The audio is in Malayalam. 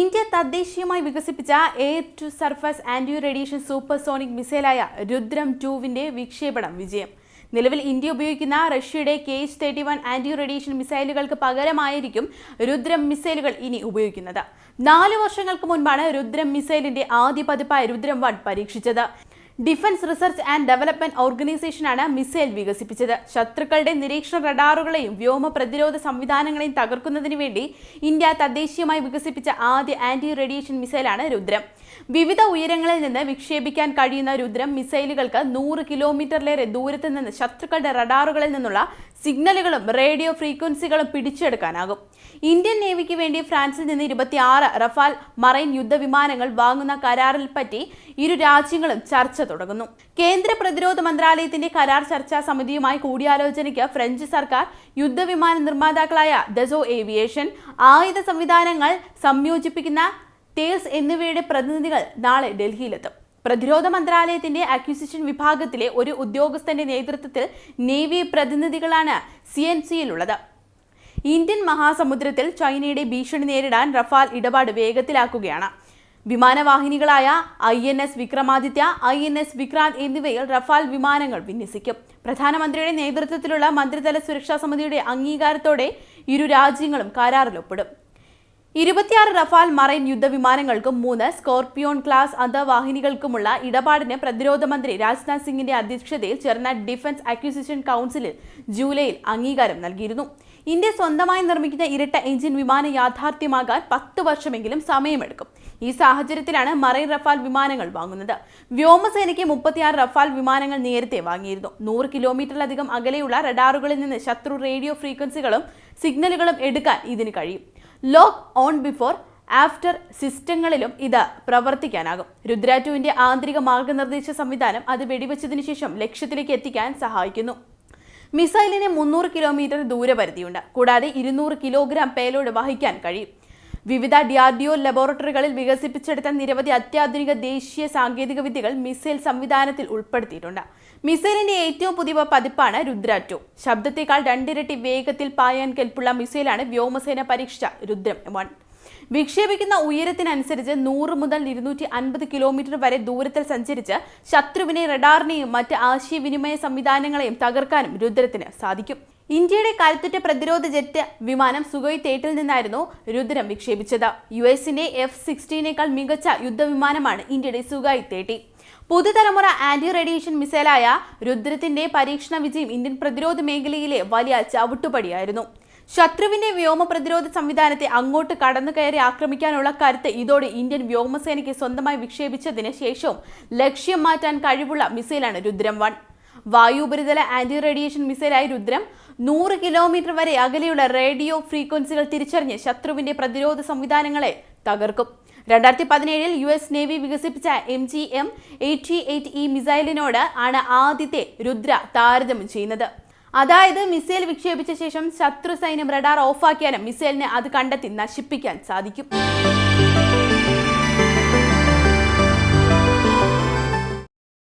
ഇന്ത്യ തദ്ദേശീയമായി വികസിപ്പിച്ച air to surface anti radiation supersonic മിസൈലായ Rudram ടുവിന്റെ വിക്ഷേപണം വിജയം. നിലവിൽ ഇന്ത്യ ഉപയോഗിക്കുന്ന റഷ്യയുടെ K H thirty one anti radiation മിസൈലുകൾക്ക് പകരമായിരിക്കും രുദ്രം മിസൈലുകൾ ഇനി ഉപയോഗിക്കുന്നത്. നാല് വർഷങ്ങൾക്ക് മുൻപാണ് രുദ്രം മിസൈലിന്റെ ആദ്യ പതിപ്പായ രുദ്രം വൺ പരീക്ഷിച്ചത്. ഡിഫൻസ് റിസർച്ച് ആൻഡ് ഡെവലപ്മെന്റ് ഓർഗനൈസേഷനാണ് മിസൈൽ വികസിപ്പിച്ചത്. ശത്രുക്കളുടെ നിരീക്ഷണ റഡാറുകളെയും വ്യോമ പ്രതിരോധ സംവിധാനങ്ങളെയും തകർക്കുന്നതിന് വേണ്ടി ഇന്ത്യ തദ്ദേശീയമായി വികസിപ്പിച്ച ആദ്യ ആന്റി റേഡിയേഷൻ മിസൈലാണ് രുദ്രം. വിവിധ ഉയരങ്ങളിൽ നിന്ന് വിക്ഷേപിക്കാൻ കഴിയുന്ന രുദ്രം മിസൈലുകൾക്ക് നൂറ് കിലോമീറ്ററിലേറെ ദൂരത്ത് നിന്ന് ശത്രുക്കളുടെ റഡാറുകളിൽ നിന്നുള്ള സിഗ്നലുകളും റേഡിയോ ഫ്രീക്വൻസികളും പിടിച്ചെടുക്കാനാകും. ഇന്ത്യൻ നേവിക്ക് വേണ്ടി ഫ്രാൻസിൽ നിന്ന് ഇരുപത്തിയാറ് റഫാൽ മറൈൻ യുദ്ധവിമാനങ്ങൾ വാങ്ങുന്ന കരാറിൽ പറ്റി ഇരു രാജ്യങ്ങളും ചർച്ച തുടങ്ങുന്നു. കേന്ദ്ര പ്രതിരോധ മന്ത്രാലയത്തിന്റെ കരാർ ചർച്ചാ സമിതിയുമായി കൂടിയാലോചനയ്ക്ക് ഫ്രഞ്ച് സർക്കാർ യുദ്ധവിമാന നിർമ്മാതാക്കളായ ദസോ ഏവിയേഷൻ ആയുധ സംവിധാനങ്ങൾ സംയോജിപ്പിക്കുന്ന തേസ് എന്നിവയുടെ പ്രതിനിധികൾ നാളെ ഡൽഹിയിലെത്തും. പ്രതിരോധ മന്ത്രാലയത്തിന്റെ അക്വിസിഷൻ വിഭാഗത്തിലെ ഒരു ഉദ്യോഗസ്ഥന്റെ നേതൃത്വത്തിൽ നേവി പ്രതിനിധികളാണ് സി എൻ സിയിലുള്ളത്. ഇന്ത്യൻ മഹാസമുദ്രത്തിൽ ചൈനയുടെ ഭീഷണി നേരിടാൻ റഫാൽ ഇടപാട് വേഗത്തിലാക്കുകയാണ്. വിമാനവാഹിനികളായ I N S Vikramaditya I N S Vikrant എന്നിവയിൽ റഫാൽ വിമാനങ്ങൾ വിന്യസിക്കും. പ്രധാനമന്ത്രിയുടെ നേതൃത്വത്തിലുള്ള മന്ത്രിതല സുരക്ഷാ സമിതിയുടെ അംഗീകാരത്തോടെ ഇരു രാജ്യങ്ങളും കരാറിൽ ഒപ്പിടും. ഇരുപത്തിയാറ് റഫാൽ മറൈൻ യുദ്ധവിമാനങ്ങൾക്കും മൂന്ന് സ്കോർപിയോൺ ക്ലാസ് അന്തവാഹിനികൾക്കുമുള്ള ഇടപാടിന് പ്രതിരോധ മന്ത്രി രാജ്നാഥ് സിംഗിന്റെ അധ്യക്ഷതയിൽ ചേർന്ന ഡിഫൻസ് അക്വിസിഷൻ കൗൺസിലിൽ ജൂലൈയിൽ അംഗീകാരം നൽകിയിരുന്നു. ഇന്ത്യ സ്വന്തമായി നിർമ്മിക്കുന്ന ഇരട്ട എഞ്ചിൻ വിമാനം യാഥാർത്ഥ്യമാകാൻ പത്ത് വർഷമെങ്കിലും സമയമെടുക്കും. ഈ സാഹചര്യത്തിലാണ് മറൈൻ റഫാൽ വിമാനങ്ങൾ വാങ്ങുന്നത്. വ്യോമസേനയ്ക്ക് മുപ്പത്തിയാറ് റഫാൽ വിമാനങ്ങൾ നേരത്തെ വാങ്ങിയിരുന്നു. നൂറ് കിലോമീറ്ററിലധികം അകലെയുള്ള റഡാറുകളിൽ നിന്ന് ശത്രു റേഡിയോ ഫ്രീക്വൻസികളും സിഗ്നലുകളും എടുക്കാൻ ഇതിന് കഴിയും. ലോക്ക് ഓൺ ബിഫോർ ആഫ്റ്റർ സിസ്റ്റങ്ങളിലും ഇത് പ്രവർത്തിക്കാനാകും. രുദ്രാറ്റുവിന്റെ ആന്തരിക മാർഗനിർദ്ദേശ സംവിധാനം അത് വെടിവെച്ചതിനു ശേഷം ലക്ഷ്യത്തിലേക്ക് എത്തിക്കാൻ സഹായിക്കുന്നു. മിസൈലിന് മുന്നൂറ് കിലോമീറ്റർ ദൂരപരിധിയുണ്ട്. കൂടാതെ ഇരുന്നൂറ് കിലോഗ്രാം പേലോഡ് വഹിക്കാൻ കഴിയും. വിവിധ ഡിആർഡിഒ ലബോറട്ടറികളിൽ വികസിപ്പിച്ചെടുത്ത നിരവധി അത്യാധുനിക ദേശീയ സാങ്കേതിക വിദ്യകൾ മിസൈൽ സംവിധാനത്തിൽ ഉൾപ്പെടുത്തിയിട്ടുണ്ട്. മിസൈലിന്റെ ഏറ്റവും പുതിയ പതിപ്പാണ് രുദ്ര ടു. ശബ്ദത്തേക്കാൾ രണ്ടിരട്ടി വേഗത്തിൽ പായാൻ കെൽപ്പുള്ള മിസൈലാണ് വ്യോമസേന പരീക്ഷിച്ച രുദ്രം വൺ. വിക്ഷേപിക്കുന്ന ഉയരത്തിനനുസരിച്ച് നൂറ് മുതൽ ഇരുന്നൂറ്റി അൻപത് കിലോമീറ്റർ വരെ ദൂരത്തിൽ സഞ്ചരിച്ച് ശത്രുവിനെ റഡാറിനെയും മറ്റ് ആശയവിനിമയ സംവിധാനങ്ങളെയും തകർക്കാനും രുദ്രത്തിന് സാധിക്കും. ഇന്ത്യയുടെ കരുത്തുറ്റ പ്രതിരോധ ജെറ്റ് വിമാനം സുഖോയ് തേട്ടിൽ നിന്നായിരുന്നു രുദ്രം വിക്ഷേപിച്ചത്. യു എസിന്റെ എഫ് സിക്സ്റ്റീനേക്കാൾ മികച്ച യുദ്ധവിമാനമാണ് ഇന്ത്യയുടെ സുഗായ് തേട്ടി. പുതുതലമുറ ആന്റി റേഡിയേഷൻ മിസൈലായ രുദ്രത്തിന്റെ പരീക്ഷണ വിജയം ഇന്ത്യൻ പ്രതിരോധ മേഖലയിലെ വലിയ ചവിട്ടുപടിയായിരുന്നു. ശത്രുവിന്റെ വ്യോമ പ്രതിരോധ സംവിധാനത്തെ അങ്ങോട്ട് കടന്നു കയറി ആക്രമിക്കാനുള്ള കരുത്ത് ഇതോടെ ഇന്ത്യൻ വ്യോമസേനയ്ക്ക് സ്വന്തമായി വിക്ഷേപിച്ചതിന് ശേഷവും ലക്ഷ്യം മാറ്റാൻ കഴിവുള്ള മിസൈലാണ് രുദ്രം വൺ. വായുപരിതല ആന്റി റേഡിയേഷൻ മിസൈലായ രുദ്രം നൂറ് കിലോമീറ്റർ വരെ അകലെയുള്ള റേഡിയോ ഫ്രീക്വൻസികൾ തിരിച്ചറിഞ്ഞ് ശത്രുവിന്റെ പ്രതിരോധ സംവിധാനങ്ങളെ തകർക്കും. രണ്ടായിരത്തി പതിനേഴിൽ യു എസ് നേവി വികസിപ്പിച്ച M G M eighty eight E മിസൈലിനോട് ആണ് ആദ്യത്തെ രുദ്ര താരതമ്യം ചെയ്യുന്നത്. അതായത് മിസൈൽ വിക്ഷേപിച്ച ശേഷം ശത്രു സൈന്യം റഡാർ ഓഫാക്കിയാലും മിസൈലിനെ അത് കണ്ടെത്തി നശിപ്പിക്കാൻ സാധിക്കും.